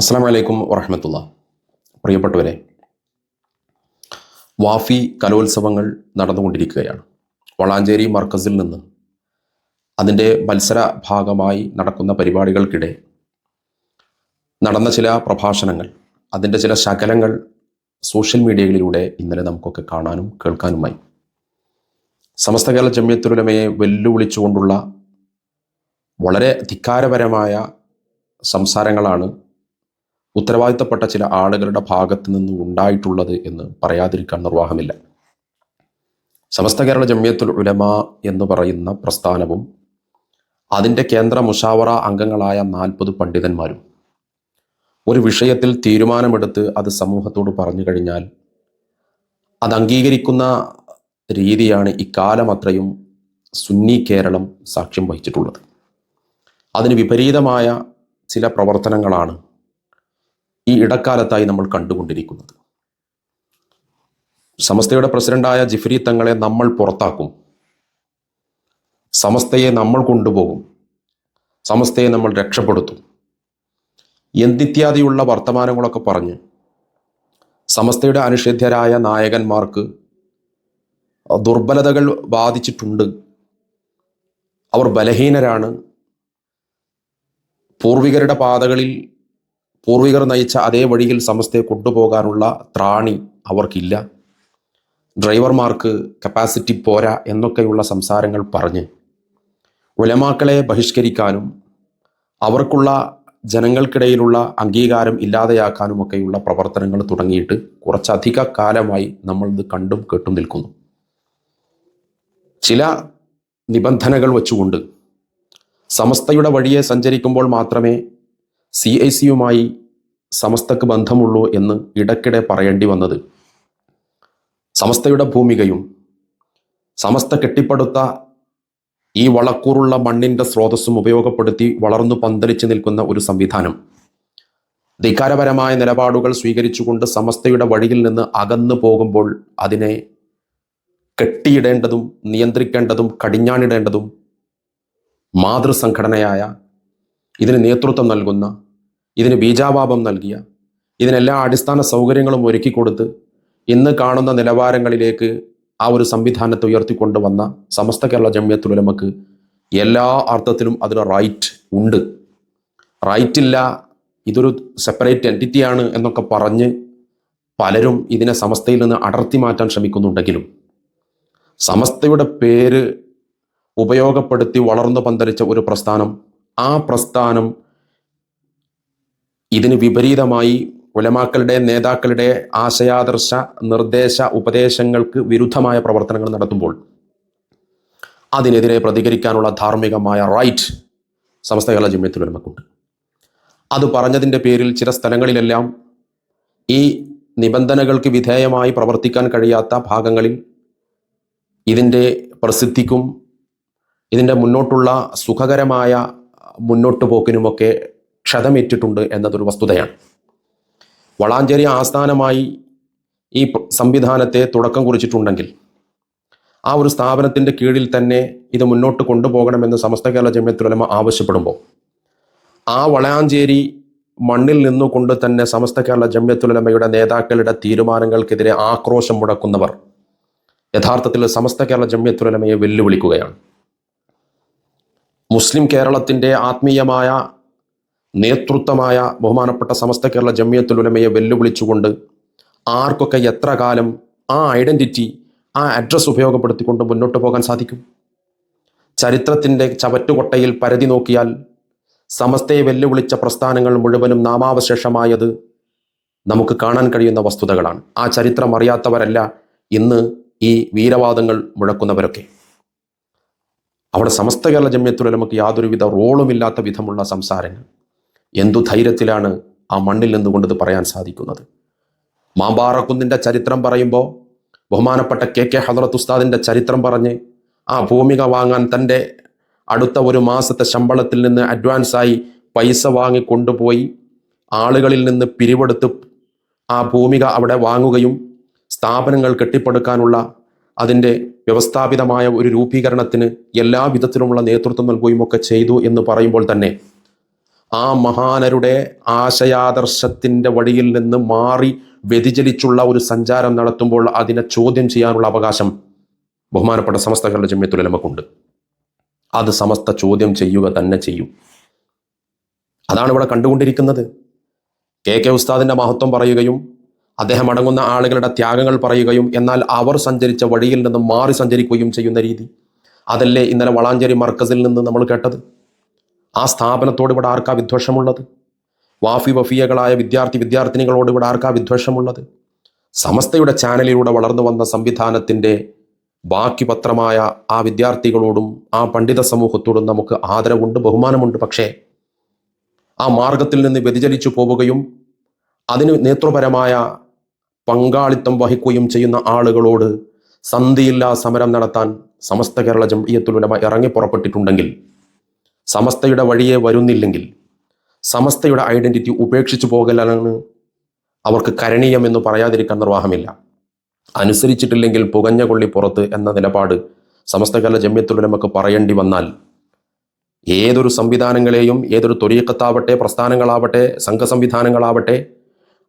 അസ്സാം വലൈക്കും വറഹമത്തുള്ള പ്രിയപ്പെട്ടവരെ വാഫി കലോത്സവങ്ങൾ നടന്നുകൊണ്ടിരിക്കുകയാണ്. വളാഞ്ചേരി മർക്കസിൽ നിന്ന് അതിന്റെ മത്സര ഭാഗമായി നടക്കുന്ന പരിപാടികൾക്കിടെ നടന്ന ചില പ്രഭാഷണങ്ങൾ അതിന്റെ ചില ശകലങ്ങൾ സോഷ്യൽ മീഡിയകളിലൂടെ ഇന്നലെ നമുക്കൊക്കെ കാണാനും കേൾക്കാനുമായി. സമസ്ത കേരള ജമ്യത്തുലമയെ വെല്ലുവിളിച്ചുകൊണ്ടുള്ള വളരെ ധിക്കാരപരമായ സംസാരങ്ങളാണ് ഉത്തരവാദിത്തപ്പെട്ട ചില ആളുകളുടെ ഭാഗത്ത് നിന്ന് ഉണ്ടായിട്ടുള്ളത് എന്ന് പറയാതിരിക്കാൻ നിർവാഹമില്ല. സമസ്ത കേരള ജമ്യത്തുൽ ഉലമ എന്ന് പറയുന്ന പ്രസ്ഥാനവും അതിന്റെ കേന്ദ്ര മുഷാവറ അംഗങ്ങളായ നാൽപ്പത് പണ്ഡിതന്മാരും ഒരു വിഷയത്തിൽ തീരുമാനമെടുത്ത് അത് സമൂഹത്തോട് പറഞ്ഞു കഴിഞ്ഞാൽ അത് അംഗീകരിക്കുന്ന രീതിയാണ് ഇക്കാലം അത്രയും സുന്നി കേരളം സാക്ഷ്യം വഹിച്ചിട്ടുള്ളത്. അതിന് വിപരീതമായ ചില പ്രവർത്തനങ്ങളാണ് ഈ ഇടക്കാലത്തായി നമ്മൾ കണ്ടുകൊണ്ടിരിക്കുന്നത്. സമസ്തയുടെ പ്രസിഡന്റായ ജിഫ്രി തങ്ങളെ നമ്മൾ പുറത്താക്കും. സമസ്തയെ നമ്മൾ കൊണ്ടുപോകും. സമസ്തയെ നമ്മൾ രക്ഷപ്പെടുത്തും. എന്തിത്യാദിയുള്ള വർത്തമാനങ്ങളൊക്കെ പറഞ്ഞ് സമസ്തയുടെ അനിഷേധ്യരായ നായകന്മാർക്ക് ദുർബലതകൾ ബാധിച്ചിട്ടുണ്ട്. അവർ ബലഹീനരാണ്. പൂർവികരുടെ പാതകളിൽ പൂർവികർ നയിച്ച അതേ വഴിയിൽ സമസ്തയെ കൊണ്ടുപോകാനുള്ള ത്രാണി അവർക്കില്ല. ഡ്രൈവർമാർക്ക് കപ്പാസിറ്റി പോരാ എന്നൊക്കെയുള്ള സംസാരങ്ങൾ പറഞ്ഞ് ഉലമാക്കളെ ബഹിഷ്കരിക്കാനും അവർക്കുള്ള ജനങ്ങൾക്കിടയിലുള്ള അംഗീകാരം ഇല്ലാതെയാക്കാനുമൊക്കെയുള്ള പ്രവർത്തനങ്ങൾ തുടങ്ങിയിട്ട് കുറച്ചധിക കാലമായി നമ്മൾ ഇത് കണ്ടും കേട്ടും നിൽക്കുന്നു. ചില നിബന്ധനകൾ വെച്ചുകൊണ്ട് സമസ്തയുടെ വഴിയെ സഞ്ചരിക്കുമ്പോൾ മാത്രമേ സി ഐ സിയുമായി സമസ്തക്ക് ബന്ധമുള്ളൂ എന്ന് ഇടയ്ക്കിടെ പറയേണ്ടി വന്നത്. സമസ്തയുടെ ഭൂമികയും സമസ്ത കെട്ടിപ്പടുത്ത ഈ വളക്കൂറുള്ള മണ്ണിന്റെ സ്രോതസ്സും ഉപയോഗപ്പെടുത്തി വളർന്നു പന്തലിച്ച് നിൽക്കുന്ന ഒരു സംവിധാനം. ധിക്കാരപരമായ നിലപാടുകൾ സ്വീകരിച്ചുകൊണ്ട് സമസ്തയുടെ വഴിയിൽ നിന്ന് അകന്നു പോകുമ്പോൾ അതിനെ കെട്ടിയിടേണ്ടതും നിയന്ത്രിക്കേണ്ടതും കടിഞ്ഞാണിടേണ്ടതും മാതൃസംഘടനയായ ഇതിന് നേതൃത്വം നൽകുന്ന ഇതിന് ബീജാപാപം നൽകിയ ഇതിനെല്ലാ അടിസ്ഥാന സൗകര്യങ്ങളും ഒരുക്കി കൊടുത്ത് ഇന്ന് കാണുന്ന നിലവാരങ്ങളിലേക്ക് ആ ഒരു സംവിധാനത്തെ ഉയർത്തിക്കൊണ്ടുവന്ന സമസ്ത കേരള ജമ്യത്തുലമക്ക് എല്ലാ അർത്ഥത്തിലും അതിന് റൈറ്റ് ഉണ്ട്. റൈറ്റ് ഇല്ല ഇതൊരു സെപ്പറേറ്റ് എന്റിറ്റിയാണ് എന്നൊക്കെ പറഞ്ഞ് പലരും ഇതിനെ സമസ്തയിൽ നിന്ന് അടർത്തി മാറ്റാൻ ശ്രമിക്കുന്നുണ്ടെങ്കിലും സമസ്തയുടെ പേര് ഉപയോഗപ്പെടുത്തി വളർന്നു പന്തലിച്ച ഒരു പ്രസ്ഥാനം ആ പ്രസ്ഥാനം ഇതിന് വിപരീതമായി ഉലമാക്കളുടെ നേതാക്കളുടെ ആശയാദർശ നിർദ്ദേശ ഉപദേശങ്ങൾക്ക് വിരുദ്ധമായ പ്രവർത്തനങ്ങൾ നടത്തുമ്പോൾ അതിനെതിരെ പ്രതികരിക്കാനുള്ള ധാർമ്മികമായ റൈറ്റ് സമസ്ത കേരള ജമ്യത്തുലമക്കുണ്ട് അത് പറഞ്ഞതിന്റെ പേരിൽ ചില സ്ഥലങ്ങളിലെല്ലാം ഈ നിബന്ധനകൾക്ക് വിധേയമായി പ്രവർത്തിക്കാൻ കഴിയാത്ത ഭാഗങ്ങളിൽ ഇതിന്റെ പ്രസിദ്ധിക്കും ഇതിന്റെ മുന്നോട്ടുള്ള സുഖകരമായ മുന്നോട്ട് പോക്കിനുമൊക്കെ ക്ഷതമേറ്റിട്ടുണ്ട് എന്നതൊരു വസ്തുതയാണ്. വളാഞ്ചേരി ആസ്ഥാനമായി ഈ സംവിധാനത്തെ തുടക്കം കുറിച്ചിട്ടുണ്ടെങ്കിൽ ആ ഒരു സ്ഥാപനത്തിന്റെ കീഴിൽ തന്നെ ഇത് മുന്നോട്ട് കൊണ്ടുപോകണമെന്ന് സമസ്ത കേരള ജമ്യത്തുലമ ആവശ്യപ്പെടുമ്പോൾ ആ വളാഞ്ചേരി മണ്ണിൽ നിന്നുകൊണ്ട് തന്നെ സമസ്ത കേരള ജമ്യത്തുലമയുടെ നേതാക്കളുടെ തീരുമാനങ്ങൾക്കെതിരെ ആക്രോശം മുടക്കുന്നവർ യഥാർത്ഥത്തിൽ സമസ്ത കേരള ജമ്യത്തുലമയെ വെല്ലുവിളിക്കുകയാണ്. മുസ്ലിം കേരളത്തിന്റെ ആത്മീയമായ നേതൃത്വമായ ബഹുമാനപ്പെട്ട സമസ്ത കേരള ജമിയത്തുൽ ഉലമയെ വെല്ലുവിളിച്ചുകൊണ്ട് ആർക്കൊക്കെ എത്ര കാലം ആ ഐഡന്റിറ്റി ആ അഡ്രസ്സ് ഉപയോഗപ്പെടുത്തിക്കൊണ്ട് മുന്നോട്ട് പോകാൻ സാധിക്കും? ചരിത്രത്തിന്റെ ചവറ്റുകൊട്ടയിൽ പരതി നോക്കിയാൽ സമസ്തയെ വെല്ലുവിളിച്ച പ്രസ്ഥാനങ്ങൾ മുഴുവനും നാമാവശേഷമായത് നമുക്ക് കാണാൻ കഴിയുന്ന വസ്തുതകളാണ്. ആ ചരിത്രം അറിയാത്തവരല്ല ഇന്ന് ഈ വീരവാദങ്ങൾ മുഴക്കുന്നവരൊക്കെ. അവിടെ സമസ്ത കേരള ജമ്യത്തുലമക്ക് യാതൊരുവിധ റോളുമില്ലാത്ത വിധമുള്ള സംസാരങ്ങൾ. എന്തു ധൈര്യത്തിലാണ് ആ മണ്ണിൽ നിന്നുകൊണ്ട് ഇത് പറയാൻ സാധിക്കുന്നത്? മാമ്പാറക്കുന്നിന്റെ ചരിത്രം പറയുമ്പോൾ ബഹുമാനപ്പെട്ട കെ കെ ഹദറത്ത് ഉസ്താദിന്റെ ചരിത്രം പറഞ്ഞ് ആ ഭൂമിക വാങ്ങാൻ തന്റെ അടുത്ത ഒരു മാസത്തെ ശമ്പളത്തിൽ നിന്ന് അഡ്വാൻസായി പൈസ വാങ്ങി കൊണ്ടുപോയി ആളുകളിൽ നിന്ന് പിരിവെടുത്ത് ആ ഭൂമിക അവിടെ വാങ്ങുകയും സ്ഥാപനങ്ങൾ കെട്ടിപ്പടുക്കാനുള്ള അതിന്റെ വ്യവസ്ഥാപിതമായ ഒരു രൂപീകരണത്തിന് എല്ലാ വിധത്തിലുമുള്ള നേതൃത്വം നൽകുകയും ഒക്കെ ചെയ്തു എന്ന് പറയുമ്പോൾ തന്നെ ആ മഹാനരുടെ ആശയാദർശത്തിന്റെ വഴിയിൽ നിന്ന് മാറി വ്യതിചലിച്ചുള്ള ഒരു സഞ്ചാരം നടത്തുമ്പോൾ അതിനെ ചോദ്യം ചെയ്യാനുള്ള അവകാശം ബഹുമാനപ്പെട്ട സമസ്തകളുടെ ജമ്യത്തുലമക്കുണ്ട് അത് സമസ്ത ചോദ്യം ചെയ്യുക തന്നെ ചെയ്യും. അതാണ് ഇവിടെ കണ്ടുകൊണ്ടിരിക്കുന്നത്. കെ കെ ഉസ്താദിന്റെ മഹത്വം പറയുകയും അദ്ദേഹം അടങ്ങുന്ന ആളുകളുടെ ത്യാഗങ്ങൾ പറയുകയും എന്നാൽ അവർ സഞ്ചരിച്ച വഴിയിൽ നിന്ന് മാറി സഞ്ചരിക്കുകയും ചെയ്യുന്ന രീതി. അതല്ലേ ഇന്നലെ വളാഞ്ചേരി മർക്കസിൽ നിന്ന് നമ്മൾ കേട്ടത്? ആ സ്ഥാപനത്തോട് ഇവിടെ ആർക്കാ വിദ്വേഷമുള്ളത്? വാഫി വഫിയകളായ വിദ്യാർത്ഥി വിദ്യാർത്ഥിനികളോട് ഇവിടെ ആർക്കാ വിദ്വേഷമുള്ളത്? സമസ്തയുടെ ചാനലിലൂടെ വളർന്നു വന്ന സംവിധാനത്തിന്റെ ബാക്കി പത്രമായ ആ വിദ്യാർത്ഥികളോടും ആ പണ്ഡിത സമൂഹത്തോടും നമുക്ക് ആദരവുണ്ട് ബഹുമാനമുണ്ട്. പക്ഷേ ആ മാർഗത്തിൽ നിന്ന് വ്യതിചലിച്ചു പോവുകയും അതിന് നേതൃപരമായ പങ്കാളിത്തം വഹിക്കുകയും ചെയ്യുന്ന ആളുകളോട് സന്ധിയില്ലാ സമരം നടത്താൻ സമസ്ത കേരള ജംഇയത്തുലമ ഇറങ്ങി പുറപ്പെട്ടിട്ടുണ്ടെങ്കിൽ സമസ്തയുടെ വഴിയെ വരുന്നില്ലെങ്കിൽ സമസ്തയുടെ ഐഡന്റിറ്റി ഉപേക്ഷിച്ചു പോകലാണ് അവർക്ക് കരണീയം എന്ന് പറയാതിരിക്കാൻ നിർവാഹമില്ല. അനുസരിച്ചിട്ടില്ലെങ്കിൽ പുകഞ്ഞ കൊള്ളി പുറത്ത് എന്ന നിലപാട് സമസ്ത കേരള ജമ്യത്തുലമക്ക് പറയേണ്ടി വന്നാൽ ഏതൊരു സംവിധാനങ്ങളെയും ഏതൊരു തൊരീക്കത്താവട്ടെ പ്രസ്ഥാനങ്ങളാവട്ടെ സംഘസംവിധാനങ്ങളാവട്ടെ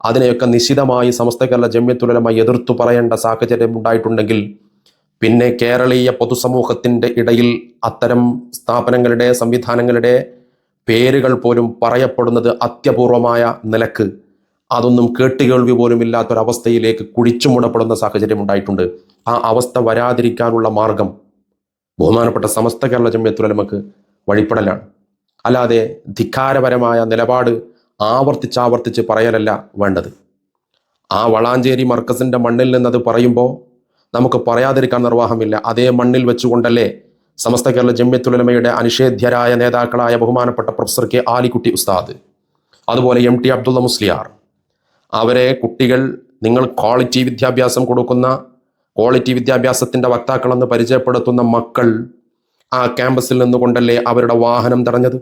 അതിനെയൊക്കെ നിശിതമായി സമസ്ത കേരള ജമ്യത്തുലമ എതിർത്തു പറയേണ്ട സാഹചര്യം ഉണ്ടായിട്ടുണ്ടെങ്കിൽ പിന്നെ കേരളീയ പൊതുസമൂഹത്തിന്റെ ഇടയിൽ അത്തരം സ്ഥാപനങ്ങളുടെ സംവിധാനങ്ങളുടെ പേരുകൾ പോലും പറയപ്പെടുന്നത് അത്യപൂർവമായ നിലയ്ക്ക്. അതൊന്നും കേട്ടുകേൾവി പോലും ഇല്ലാത്തൊരവസ്ഥയിലേക്ക് കുഴിച്ചുമുടപ്പെടുന്ന സാഹചര്യം ഉണ്ടായിട്ടുണ്ട്. ആ അവസ്ഥ വരാതിരിക്കാനുള്ള മാർഗം ബഹുമാനപ്പെട്ട സമസ്ത കേരള ജമ്യത്തുലമക്ക് വഴിപ്പെടലാണ്. അല്ലാതെ ധിക്കാരപരമായ നിലപാട് ആവർത്തിച്ചാവർത്തിച്ച് പറയലല്ല വേണ്ടത്. ആ വളാഞ്ചേരി മർക്കസിന്റെ മണ്ണിൽ നിന്നത് പറയുമ്പോൾ നമുക്ക് പറയാതിരിക്കാൻ നിർവാഹമില്ല. അതേ മണ്ണിൽ വെച്ചുകൊണ്ടല്ലേ സമസ്ത കേരള ജമ്യത്തുലമയുടെ അനിഷേധ്യരായ നേതാക്കളായ ബഹുമാനപ്പെട്ട പ്രൊഫസർ കെ ആലിക്കുട്ടി ഉസ്താദ് അതുപോലെ എം ടി അബ്ദുള്ള മുസ്ലിയാർ. അവരെ കുട്ടികൾ നിങ്ങൾ ക്വാളിറ്റി വിദ്യാഭ്യാസം കൊടുക്കുന്ന ക്വാളിറ്റി വിദ്യാഭ്യാസത്തിന്റെ വക്താക്കളെന്ന് പരിചയപ്പെടുത്തുന്ന മക്കൾ ആ ക്യാമ്പസിൽ നിന്നുകൊണ്ടല്ലേ അവരുടെ വാഹനം തടഞ്ഞത്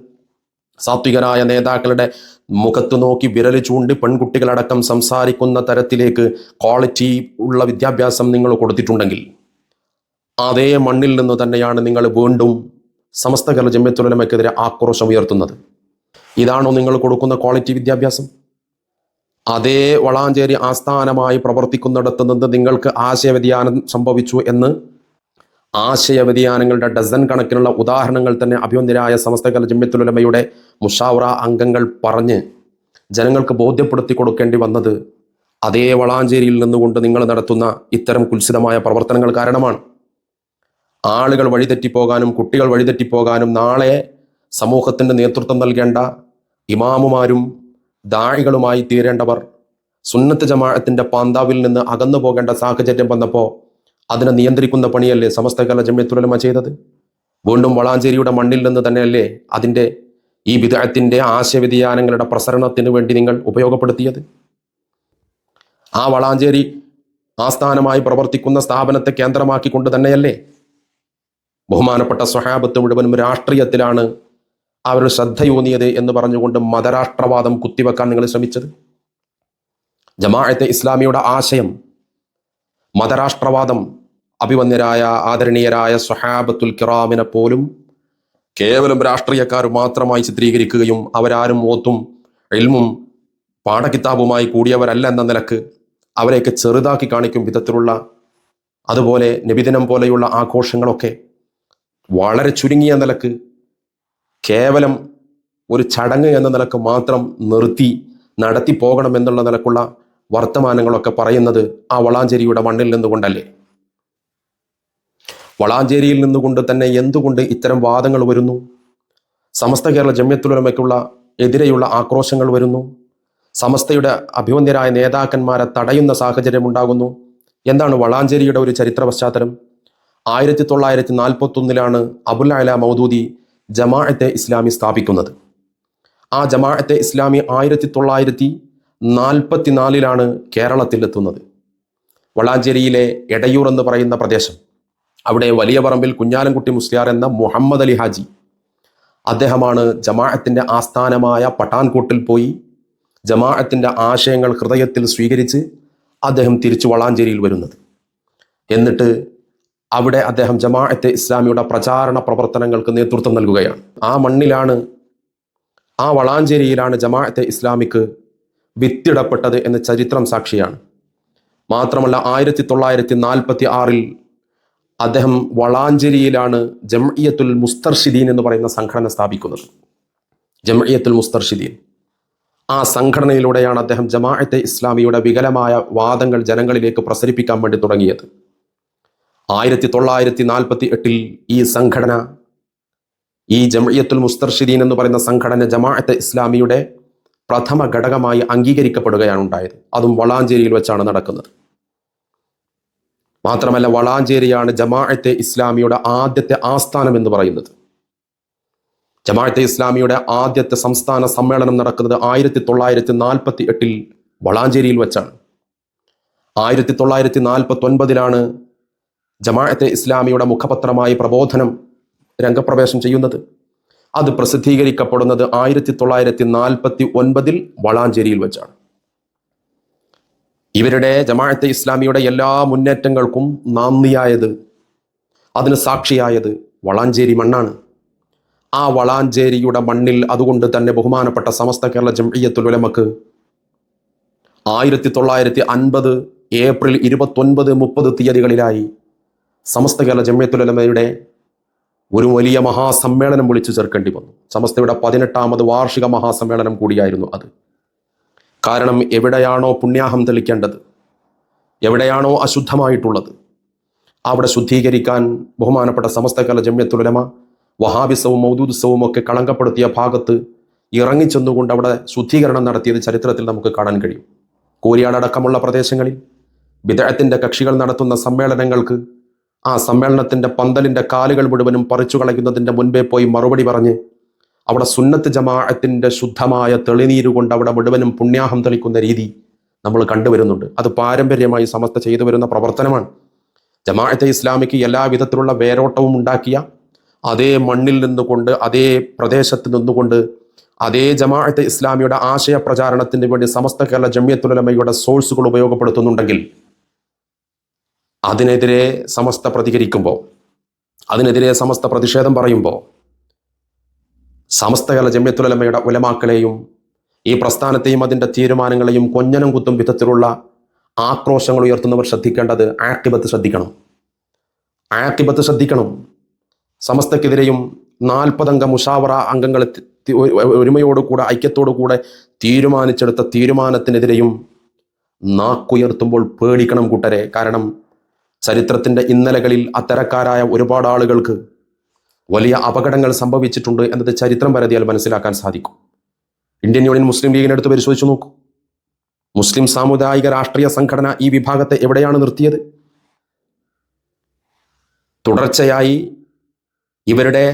സാത്വികരായ നേതാക്കളുടെ മുഖത്ത് നോക്കി വിരൽ ചൂണ്ടി പെൺകുട്ടികളടക്കം സംസാരിക്കുന്ന തരത്തിലേക്ക് ക്വാളിറ്റി ഉള്ള വിദ്യാഭ്യാസം നിങ്ങൾ കൊടുത്തിട്ടുണ്ടെങ്കിൽ അതേ മണ്ണിൽ നിന്ന് തന്നെയാണ് നിങ്ങൾ വീണ്ടും സമസ്ത കേരള ജമ്യത്തുലമയ്ക്കെതിരെ ആക്രോശം ഉയർത്തുന്നത്. ഇതാണോ നിങ്ങൾ കൊടുക്കുന്ന ക്വാളിറ്റി വിദ്യാഭ്യാസം? അതേ വളാഞ്ചേരി ആസ്ഥാനമായി പ്രവർത്തിക്കുന്നിടത്ത് നിന്ന് നിങ്ങൾക്ക് ആശയവ്യതിയാനം സംഭവിച്ചു എന്ന് ആശയവ്യതിയാനങ്ങളുടെ ഡസൻ കണക്കിനുള്ള ഉദാഹരണങ്ങൾ തന്നെ അഭ്യന്തരായ സമസ്ത കേരള ജമ്യത്തുലമയുടെ മുഷാവറ അംഗങ്ങൾ പറഞ്ഞ് ജനങ്ങൾക്ക് ബോധ്യപ്പെടുത്തി കൊടുക്കേണ്ടി വന്നത് അതേ വളാഞ്ചേരിയിൽ നിന്നുകൊണ്ട് നിങ്ങൾ നടത്തുന്ന ഇത്തരം കുൽസിതമായ പ്രവർത്തനങ്ങൾ കാരണമാണ്. ആളുകൾ വഴിതെറ്റിപ്പോകാനും കുട്ടികൾ വഴിതെറ്റിപ്പോകാനും നാളെ സമൂഹത്തിന്റെ നേതൃത്വം നൽകേണ്ട ഇമാമുമാരും ദാഴികളുമായി തീരേണ്ടവർ സുന്നത്ത് ജമാഅത്തിന്റെ പാന്താവിൽ നിന്ന് അകന്നു പോകേണ്ട സാഹചര്യം വന്നപ്പോൾ അതിനെ നിയന്ത്രിക്കുന്ന പണിയല്ലേ സമസ്ത കേരള ജമ്യത്തുലമ ചെയ്തത്? വീണ്ടും വളാഞ്ചേരിയുടെ മണ്ണിൽ നിന്ന് തന്നെയല്ലേ അതിന്റെ ഈ വിദഗ്ധത്തിന്റെ ആശയവ്യതിയാനങ്ങളുടെ പ്രസരണത്തിന് വേണ്ടി നിങ്ങൾ ഉപയോഗപ്പെടുത്തിയത്? ആ വളാഞ്ചേരി ആസ്ഥാനമായി പ്രവർത്തിക്കുന്ന സ്ഥാപനത്തെ കേന്ദ്രമാക്കിക്കൊണ്ട് തന്നെയല്ലേ? ബഹുമാനപ്പെട്ട സ്വഹാബത്ത് മുഴുവനും രാഷ്ട്രീയത്തിലാണ് അവർ ശ്രദ്ധയൂന്നിയത് എന്ന് പറഞ്ഞുകൊണ്ട് മതരാഷ്ട്രവാദം കുത്തിവെക്കാൻ നിങ്ങൾ ശ്രമിച്ചത്? ജമാഅത്തെ ഇസ്ലാമിയുടെ ആശയം മതരാഷ്ട്രവാദം അഭിവന്യരായ ആദരണീയരായ സ്വഹാബത്തുൽ കിറാമിനെ പോലും കേവലം രാഷ്ട്രീയക്കാർ മാത്രമായി ചിത്രീകരിക്കുകയും അവരാരും ഓത്തും എൽമും പാഠകിതാബുമായി കൂടിയവരല്ല എന്ന നിലയ്ക്ക് അവരെയൊക്കെ ചെറുതാക്കി കാണിക്കും വിധത്തിലുള്ള അതുപോലെ നബിദിനം പോലെയുള്ള ആഘോഷങ്ങളൊക്കെ വളരെ ചുരുങ്ങിയ നിലയ്ക്ക് കേവലം ഒരു ചടങ്ങ് എന്ന നിലയ്ക്ക് മാത്രം നിർത്തി നടത്തി പോകണം എന്നുള്ള നിലക്കുള്ള വർത്തമാനങ്ങളൊക്കെ പറയുന്നത് ആ വളാഞ്ചേരിയുടെ മണ്ണിൽ നിന്നുകൊണ്ടല്ലേ? വളാഞ്ചേരിയിൽ നിന്നുകൊണ്ട് തന്നെ എന്തുകൊണ്ട് ഇത്തരം വാദങ്ങൾ വരുന്നു? സമസ്ത കേരള ജമ്യത്തുലമയ്ക്കുള്ള എതിരെയുള്ള ആക്രോശങ്ങൾ വരുന്നു. സമസ്തയുടെ അഭിമന്യരായ നേതാക്കന്മാരെ തടയുന്ന സാഹചര്യം ഉണ്ടാകുന്നു. എന്താണ് വളാഞ്ചേരിയുടെ ഒരു ചരിത്ര പശ്ചാത്തലം? ആയിരത്തി തൊള്ളായിരത്തി നാൽപ്പത്തൊന്നിലാണ് അബുൽ അല മൗദൂദി ജമാഅത്തെ ഇസ്ലാമി സ്ഥാപിക്കുന്നത്. ആ ജമാഅത്തെ ഇസ്ലാമി ആയിരത്തി തൊള്ളായിരത്തി നാൽപ്പത്തിനാലിലാണ് കേരളത്തിലെത്തുന്നത്. വളാഞ്ചേരിയിലെ എടയൂർ എന്ന് പറയുന്ന പ്രദേശം. അവിടെ വലിയ പറമ്പിൽ കുഞ്ഞാലൻകുട്ടി മുസ്ലിയാർ എന്ന മുഹമ്മദ് അലി ഹാജി അദ്ദേഹമാണ് ജമാഅത്തിന്റെ ആസ്ഥാനമായ പട്ടാൻകോട്ടിൽ പോയി ജമാഅത്തിന്റെ ആശയങ്ങൾ ഹൃദയത്തിൽ സ്വീകരിച്ച് അദ്ദേഹം തിരിച്ചു വളാഞ്ചേരിയിൽ വരുന്നത്. എന്നിട്ട് അവിടെ അദ്ദേഹം ജമാഅത്തെ ഇസ്ലാമിയുടെ പ്രചാരണ പ്രവർത്തനങ്ങൾക്ക് നേതൃത്വം നൽകുകയാണ്. ആ മണ്ണിലാണ് ആ വളാഞ്ചേരിയിലാണ് ജമാഅത്തെ ഇസ്ലാമിക്ക് വിത്തിടപ്പെട്ടത് എന്ന് ചരിത്രം സാക്ഷിയാണ്. മാത്രമല്ല ആയിരത്തി തൊള്ളായിരത്തി നാൽപ്പത്തി ആറിൽ അദ്ദേഹം വളാഞ്ചേരിയിലാണ് ജംഇയത്തുൽ മുസ്തർഷിദീൻ എന്ന് പറയുന്ന സംഘടന സ്ഥാപിക്കുന്നത്. ജംഇയത്തുൽ മുസ്തർഷിദീൻ. ആ സംഘടനയിലൂടെയാണ് അദ്ദേഹം ജമാഅത്തെ ഇസ്ലാമിയുടെ വികലമായ വാദങ്ങൾ ജനങ്ങളിലേക്ക് പ്രസരിപ്പിക്കാൻ വേണ്ടി തുടങ്ങിയത്. ആയിരത്തി തൊള്ളായിരത്തി നാൽപ്പത്തി എട്ടിൽ ഈ സംഘടന ഈ ജമയത്തുൽ മുസ്തർഷിദീൻ എന്ന് പറയുന്ന സംഘടന ജമാഅത്തെ ഇസ്ലാമിയുടെ പ്രഥമ ഘടകമായി അംഗീകരിക്കപ്പെടുകയാണ് ഉണ്ടായത്. അതും വളാഞ്ചേരിയിൽ വെച്ചാണ് നടക്കുന്നത്. മാത്രമല്ല വളാഞ്ചേരിയാണ് ജമാഅത്തെ ഇസ്ലാമിയുടെ ആദ്യത്തെ ആസ്ഥാനം എന്ന് പറയുന്നത്. ജമാഅത്തെ ഇസ്ലാമിയുടെ ആദ്യത്തെ സംസ്ഥാന സമ്മേളനം നടക്കുന്നത് ആയിരത്തി തൊള്ളായിരത്തി നാൽപ്പത്തി എട്ടിൽ വളാഞ്ചേരിയിൽ വെച്ചാണ്. ആയിരത്തി തൊള്ളായിരത്തി നാൽപ്പത്തി ഒൻപതിലാണ് ജമാഅത്തെ ഇസ്ലാമിയുടെ മുഖപത്രമായി പ്രബോധനം രംഗപ്രവേശം ചെയ്യുന്നത്. അത് പ്രസിദ്ധീകരിക്കപ്പെടുന്നത് ആയിരത്തി തൊള്ളായിരത്തി നാൽപ്പത്തി ഒൻപതിൽ വളാഞ്ചേരിയിൽ വെച്ചാണ്. ഇവരുടെ ജമാഅത്തെ ഇസ്ലാമിയുടെ എല്ലാ മുന്നേറ്റങ്ങൾക്കും നാന്ദിയായത് അതിന് സാക്ഷിയായത് വളാഞ്ചേരി മണ്ണാണ്. ആ വളാഞ്ചേരിയുടെ മണ്ണിൽ അതുകൊണ്ട് തന്നെ ബഹുമാനപ്പെട്ട സമസ്ത കേരള ജംഇയ്യത്തുൽ ഉലമക്ക് ആയിരത്തി തൊള്ളായിരത്തി അൻപത് ഏപ്രിൽ ഇരുപത്തൊൻപത് മുപ്പത് തീയതികളിലായി സമസ്ത കേരള ജംഇയ്യത്തുൽ ഉലമയുടെ ഒരു വലിയ മഹാസമ്മേളനം വിളിച്ചു ചേർക്കേണ്ടി വന്നു. സമസ്തയുടെ പതിനെട്ടാമത് വാർഷിക മഹാസമ്മേളനം കൂടിയായിരുന്നു അത്. കാരണം എവിടെയാണോ പുണ്യാഹം തെളിക്കേണ്ടത് എവിടെയാണോ അശുദ്ധമായിട്ടുള്ളത് അവിടെ ശുദ്ധീകരിക്കാൻ ബഹുമാനപ്പെട്ട സമസ്ത കേരള ജമ്യത്തുലമ വഹാബിസവും മൗദൂദിസവും ഒക്കെ കളങ്കപ്പെടുത്തിയ ഭാഗത്ത് ഇറങ്ങിച്ചെന്നുകൊണ്ട് അവിടെ ശുദ്ധീകരണം നടത്തിയത് ചരിത്രത്തിൽ നമുക്ക് കാണാൻ കഴിയും. കോരിയാടക്കമുള്ള പ്രദേശങ്ങളിൽ വിദേഹത്തിന്റെ കക്ഷികൾ നടത്തുന്ന സമ്മേളനങ്ങൾക്ക് ആ സമ്മേളനത്തിന്റെ പന്തലിന്റെ കാലുകൾ മുഴുവനും പറിച്ചു കളയ്ക്കുന്നതിന്റെ മുൻപേ പോയി മറുപടി പറഞ്ഞ് അവിടെ സുന്നത്ത് ജമാഅത്തിന്റെ ശുദ്ധമായ തെളിനീര് കൊണ്ട് അവിടെ മുഴുവനും പുണ്യാഹം തെളിക്കുന്ന രീതി നമ്മൾ കണ്ടുവരുന്നുണ്ട്. അത് പാരമ്പര്യമായി സമസ്ത ചെയ്തു വരുന്ന പ്രവർത്തനമാണ്. ജമാഅത്തെ ഇസ്ലാമിക്ക് എല്ലാവിധത്തിലുള്ള വേരോട്ടവും ഉണ്ടാക്കിയ അതേ മണ്ണിൽ നിന്നുകൊണ്ട് അതേ പ്രദേശത്ത് നിന്നുകൊണ്ട് അതേ ജമാഅത്തെ ഇസ്ലാമിയുടെ ആശയ പ്രചാരണത്തിന് വേണ്ടി സമസ്ത കേരള ജമ്യത്തുലമയുടെ സോഴ്സുകൾ ഉപയോഗപ്പെടുത്തുന്നുണ്ടെങ്കിൽ അതിനെതിരെ സമസ്ത പ്രതികരിക്കുമ്പോൾ അതിനെതിരെ സമസ്ത പ്രതിഷേധം പറയുമ്പോൾ സമസ്ത കേരള ജമ്യത്തുലമയുടെ ഉലമാക്കളെയും ഈ പ്രസ്ഥാനത്തെയും അതിന്റെ തീരുമാനങ്ങളെയും കൊഞ്ഞനം കുത്തും വിധത്തിലുള്ള ആക്രോശങ്ങൾ ഉയർത്തുന്നവർ ശ്രദ്ധിക്കേണ്ടത് ആക്ടിബത്ത് ശ്രദ്ധിക്കണം. ആക്ടിബത്ത് ശ്രദ്ധിക്കണം. സമസ്തക്കെതിരെയും നാൽപ്പതംഗ മുഷാവറ അംഗങ്ങൾ ഒരുമയോടുകൂടെ ഐക്യത്തോടുകൂടെ തീരുമാനിച്ചെടുത്ത തീരുമാനത്തിനെതിരെയും നാക്കുയർത്തുമ്പോൾ പേടിക്കണം കൂട്ടരെ. കാരണം ചരിത്രത്തിന്റെ ഇന്നലകളിൽ അത്തരക്കാരായ ഒരുപാട് ആളുകൾക്ക് വലിയ അപകടങ്ങൾ സംഭവിച്ചിട്ടുണ്ട് എന്നത് ചരിത്രം പരതിയാൽ മനസ്സിലാക്കാൻ സാധിക്കും. ഇന്ത്യൻ യൂണിയൻ മുസ്ലിം ലീഗിനടുത്ത് പരിശോധിച്ചു നോക്കൂ. മുസ്ലിം സാമുദായിക രാഷ്ട്രീയ സംഘടന ഈ വിഭാഗത്തെ എവിടെയാണ് നിർത്തിയത്? തുടർച്ചയായി ഇവരുടെ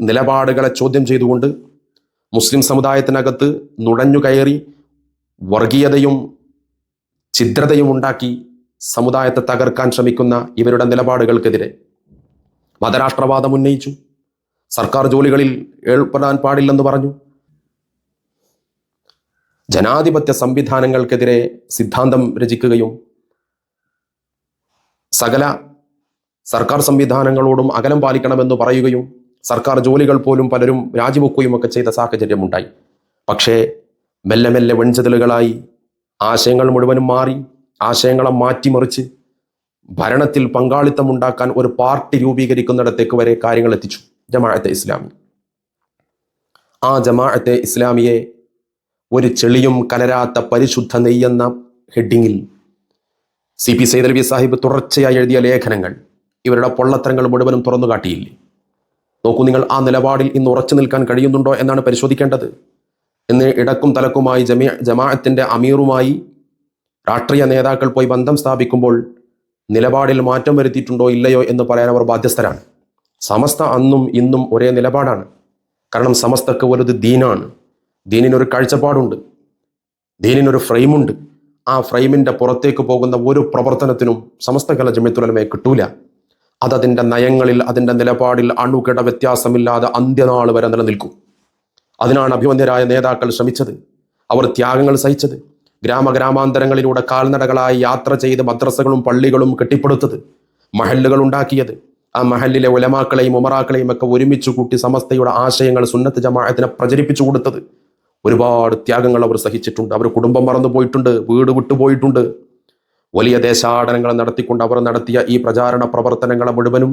നിലപാടുകളെ ചോദ്യം ചെയ്തുകൊണ്ട് മുസ്ലിം സമുദായത്തിനകത്ത് നുഴഞ്ഞു കയറി വർഗീയതയും ഛിദ്രതയും ഉണ്ടാക്കി സമുദായത്തെ തകർക്കാൻ ശ്രമിക്കുന്ന ഇവരുടെ നിലപാടുകൾക്കെതിരെ മതരാഷ്ട്രവാദം ഉന്നയിച്ചു. സർക്കാർ ജോലികളിൽ ഏർപ്പെടാൻ പാടില്ലെന്ന് പറഞ്ഞു. ജനാധിപത്യ സംവിധാനങ്ങൾക്കെതിരെ സിദ്ധാന്തം രചിക്കുകയും സകല സർക്കാർ സംവിധാനങ്ങളോടും അകലം പാലിക്കണമെന്ന് പറയുകയും സർക്കാർ ജോലികൾ പോലും പലരും രാജിവെക്കുകയും ഒക്കെ ചെയ്ത സാഹചര്യമുണ്ടായി. പക്ഷേ മെല്ലെ മെല്ലെ വെൺചതിലുകളായി ആശയങ്ങൾ മുഴുവനും മാറി ആശയങ്ങളെ മാറ്റിമറിച്ച് ഭരണത്തിൽ പങ്കാളിത്തം ഉണ്ടാക്കാൻ ഒരു പാർട്ടി രൂപീകരിക്കുന്നിടത്തേക്ക് വരെ കാര്യങ്ങൾ എത്തിച്ചു. ജമാഅത്തെ ഇസ്ലാമി ആ ജമാഅത്തെ ഇസ്ലാമിയെ ഒരു ചെളിയും കലരാത്ത പരിശുദ്ധ നെയ്യെന്ന ഹെഡിങ്ങിൽ സി പി സൈദലവി സാഹിബ് തുടർച്ചയായി എഴുതിയ ലേഖനങ്ങൾ ഇവരുടെ പൊള്ളത്തരങ്ങൾ മുഴുവനും തുറന്നു കാട്ടിയില്ലേ? നോക്കൂ നിങ്ങൾ ആ നിലപാടിൽ ഇന്ന് ഉറച്ചു നിൽക്കാൻ കഴിയുന്നുണ്ടോ എന്നാണ് പരിശോധിക്കേണ്ടത്. എന്ന് ഇടക്കും തലക്കുമായി ജമിയ ജമാഅത്തിന്റെ അമീറുമായി രാഷ്ട്രീയ നേതാക്കൾ പോയി ബന്ധം സ്ഥാപിക്കുമ്പോൾ നിലപാടിൽ മാറ്റം വരുത്തിയിട്ടുണ്ടോ ഇല്ലയോ എന്ന് പറയാൻ അവർ ബാധ്യസ്ഥരാണ്. സമസ്ത അന്നും ഇന്നും ഒരേ നിലപാടാണ്. കാരണം സമസ്തക്ക് വലുത് ദീനാണ്. ദീനിനൊരു കാഴ്ചപ്പാടുണ്ട്. ദീനിനൊരു ഫ്രെയിമുണ്ട്. ആ ഫ്രെയിമിന്റെ പുറത്തേക്ക് പോകുന്ന ഒരു പ്രവർത്തനത്തിനും സമസ്ത കല ജമ്യത്തുലമയെ കിട്ടൂല. അതതിന്റെ നയങ്ങളിൽ അതിന്റെ നിലപാടിൽ അണുകിട വ്യത്യാസമില്ലാതെ അന്ത്യനാൾ വരെ നിലനിൽക്കും. അതിനാണ് അഭിമന്യരായ നേതാക്കൾ ശ്രമിച്ചത്. അവർ ത്യാഗങ്ങൾ സഹിച്ചത്. ഗ്രാമഗ്രാമാന്തരങ്ങളിലൂടെ കാൽനടകളായി യാത്ര ചെയ്ത് മദ്രസകളും പള്ളികളും കെട്ടിപ്പടുത്തത്. മഹല്ലുകൾ ഉണ്ടാക്കിയത്. ആ മഹലിലെ ഉലമാക്കളെയും ഉമറാക്കളെയും ഒക്കെ ഒരുമിച്ച് കൂട്ടി സമസ്തയുടെ ആശയങ്ങൾ സുന്നത്ത് ജമാഅത്തിനെ പ്രചരിപ്പിച്ചു കൊടുത്തത്. ഒരുപാട് ത്യാഗങ്ങൾ അവർ സഹിച്ചിട്ടുണ്ട്. അവർ കുടുംബം മറന്നു പോയിട്ടുണ്ട് വീട് വിട്ടുപോയിട്ടുണ്ട് വലിയ ദേശാടനങ്ങൾ നടത്തിക്കൊണ്ട് അവർ നടത്തിയ ഈ പ്രചാരണ പ്രവർത്തനങ്ങളെ മുഴുവനും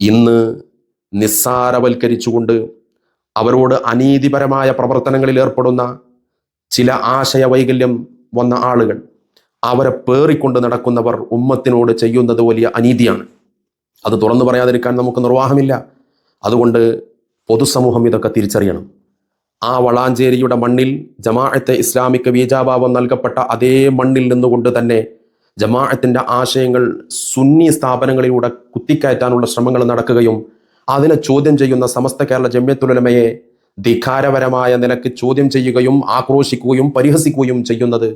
ഇന്ന് നിസ്സാരവൽക്കരിച്ചുകൊണ്ട് അവരോട് അനീതിപരമായ പ്രവർത്തനങ്ങളിൽ ഏർപ്പെടുന്ന ചില ആശയ വൈകല്യം വന്ന ആളുകൾ. അവരെ പേറിക്കൊണ്ട് നടക്കുന്നവർ ഉമ്മത്തിനോട് ചെയ്യുന്നത് വലിയ അനീതിയാണ്. അത് തുറന്നു പറയാതിരിക്കാൻ നമുക്ക് നിർവാഹമില്ല. അതുകൊണ്ട് പൊതുസമൂഹം ഇതൊക്കെ തിരിച്ചറിയണം. ആ വളാഞ്ചേരിയുടെ മണ്ണിൽ ജമാഅത്തെ ഇസ്ലാമിക്ക് വീജാഭാവം നൽകപ്പെട്ട അതേ മണ്ണിൽ നിന്നുകൊണ്ട് തന്നെ ജമാഅത്തിന്റെ ആശയങ്ങൾ സുന്നി സ്ഥാപനങ്ങളിലൂടെ കുത്തിക്കയറ്റാനുള്ള ശ്രമങ്ങൾ നടക്കുകയും അതിനെ ചോദ്യം ചെയ്യുന്ന സമസ്ത കേരള ജമ്യത്തുലമയെ ധിഖാരപരമായ നിലയ്ക്ക് ചോദ്യം ചെയ്യുകയും ആക്രോശിക്കുകയും പരിഹസിക്കുകയും ചെയ്യുന്നത്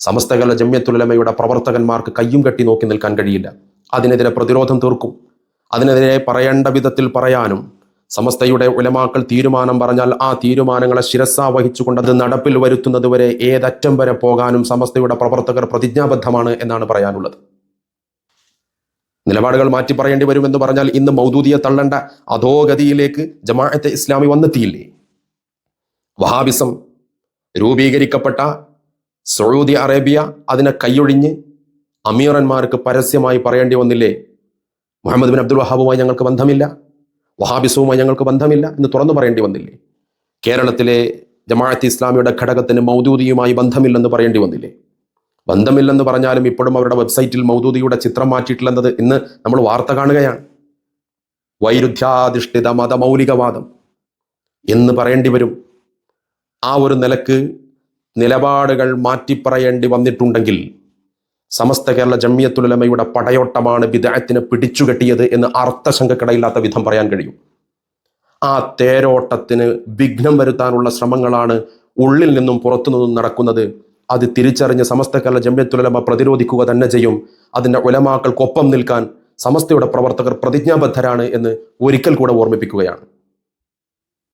സമസ്ത കേരള ജമ്യത്തുലമയുടെ പ്രവർത്തകന്മാർക്ക് കയ്യും കെട്ടി നോക്കി നിൽക്കാൻ കഴിയില്ല. അതിനെതിരെ പ്രതിരോധം തീർക്കും. അതിനെതിരെ പറയേണ്ട വിധത്തിൽ പറയാനും സമസ്തയുടെ ഉലമാക്കൾ തീരുമാനം പറഞ്ഞാൽ ആ തീരുമാനങ്ങളെ ശിരസ വഹിച്ചുകൊണ്ട് അത് നടപ്പിൽ വരുത്തുന്നതുവരെ ഏതറ്റം വരെ പോകാനും സമസ്തയുടെ പ്രവർത്തകർ പ്രതിജ്ഞാബദ്ധമാണ് എന്നാണ് പറയാനുള്ളത്. നിലപാടുകൾ മാറ്റി പറയേണ്ടി വരുമെന്ന് പറഞ്ഞാൽ ഇന്ന് മൗദൂദിയെ തള്ളേണ്ട. അധോഗതിയിലേക്ക് ജമാഅത്തെ ഇസ്ലാമി വന്നെത്തിയില്ലേ? വഹാബിസം രൂപീകരിക്കപ്പെട്ട സൗദി അറേബ്യ അതിനെ കൈയൊഴിഞ്ഞ് അമീറന്മാർക്ക് പരസ്യമായി പറയേണ്ടി വന്നില്ലേ? മുഹമ്മദ് ബിൻ അബ്ദുൽ വഹാബുമായി ഞങ്ങൾക്ക് ബന്ധമില്ല. വഹാബിസുമായി ഞങ്ങൾക്ക് ബന്ധമില്ല എന്ന് തുറന്നു പറയേണ്ടി വന്നില്ലേ? കേരളത്തിലെ ജമാഅത്ത് ഇസ്ലാമിയുടെ ഘടകത്തിന് മൗദൂദിയുമായി ബന്ധമില്ലെന്ന് പറയേണ്ടി വന്നില്ലേ? ബന്ധമില്ലെന്ന് പറഞ്ഞാലും ഇപ്പോഴും അവരുടെ വെബ്സൈറ്റിൽ മൗദൂദിയുടെ ചിത്രം മാറ്റിയിട്ടില്ലെന്നത് ഇന്ന് നമ്മൾ വാർത്ത കാണുകയാണ്. വൈരുദ്ധ്യാധിഷ്ഠിത മതമൗലികവാദം. എന്ന് പറയേണ്ടി വരും. ആ ഒരു നിലയ്ക്ക് നിലപാടുകൾ മാറ്റിപ്പറയേണ്ടി വന്നിട്ടുണ്ടെങ്കിൽ സമസ്ത കേരള ജമ്മിയത്തുലമയുടെ പടയോട്ടമാണ് ബിദഅത്തിനെ പിടിച്ചുകെട്ടിയത് എന്ന് അർത്ഥശങ്കക്കിടയില്ലാത്ത വിധം പറയാൻ കഴിയും. ആ തേരോട്ടത്തിന് വിഘ്നം വരുത്താനുള്ള ശ്രമങ്ങളാണ് ഉള്ളിൽ നിന്നും പുറത്തു നിന്നും നടക്കുന്നത്. അത് തിരിച്ചറിഞ്ഞ് സമസ്ത കേരള ജമ്മിയത്തുലമ പ്രതിരോധിക്കുക തന്നെ ചെയ്യും. അതിന്റെ ഉലമാക്കൾക്കൊപ്പം നിൽക്കാൻ സമസ്തയുടെ പ്രവർത്തകർ പ്രതിജ്ഞാബദ്ധരാണ് എന്ന് ഒരിക്കൽ കൂടെ ഓർമ്മിപ്പിക്കുകയാണ്.